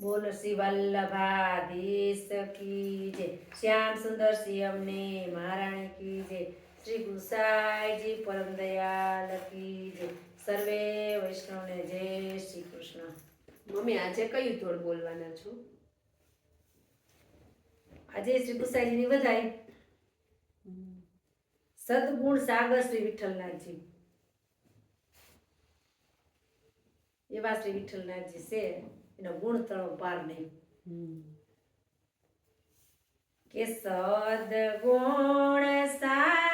બોલ શ્રી વલ્લભાધીશ કી જય. શ્યામ સુંદર શ્રી અમને મહારાણી કી જય. શ્રી ગુસાઈજી પરમ દયાલ કી જય. સર્વે વૈષ્ણવને જય શ્રી કૃષ્ણ. મમ્મી આજે કયું ધોળ બોલવાના છો? આજે શ્રી ગુસાઈજીની વધાઈ સદગુણ સાગર શ્રી વિઠ્ઠલનાથજી. એવા શ્રી વિઠ્ઠલનાથજી છે. એનો ગુણ તણો પાર નહીં. કે સદગુણ સાગર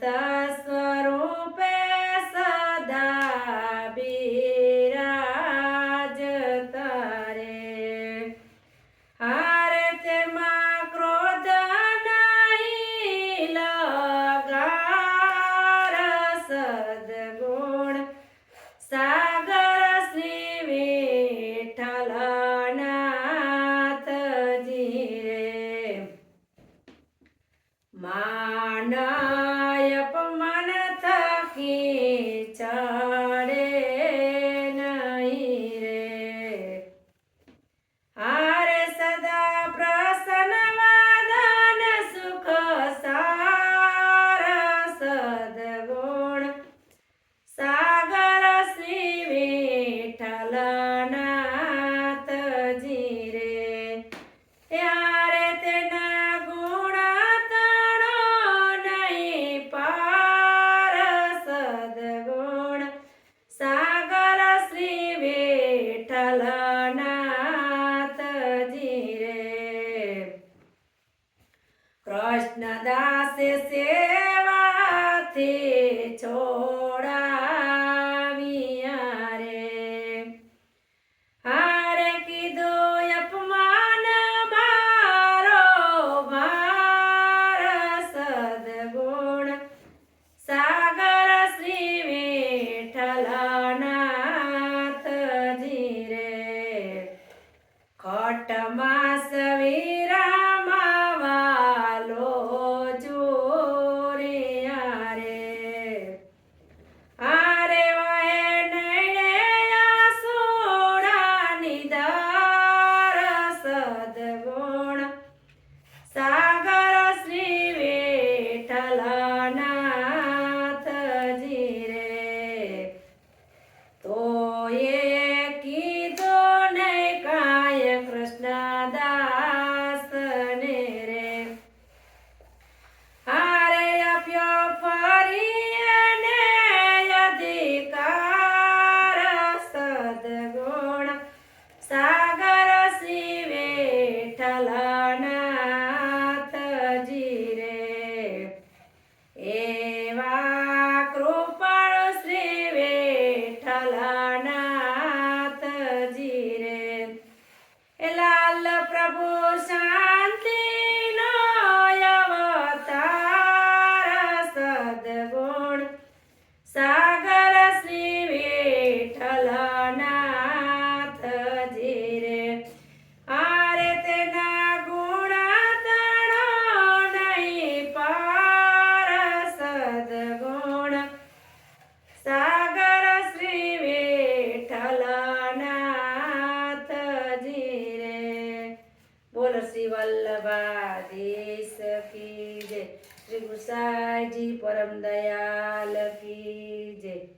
શાંત চাই સેવાથી છોડાવ્યા રે. હારે કીધું અપમાન મારો ભાર સદગુણ. સાગર શ્રી વિઠ્ઠલનાથજી રે. ખટમાસ વિરામાવાલો ಆ એ લાલ પ્રભુ શાંતિનો અવતાર સદગુણ શશી વલ્લભા દેશ કી જય. શ્રી ગુસાઈજી પરમ દયાલ કી જય.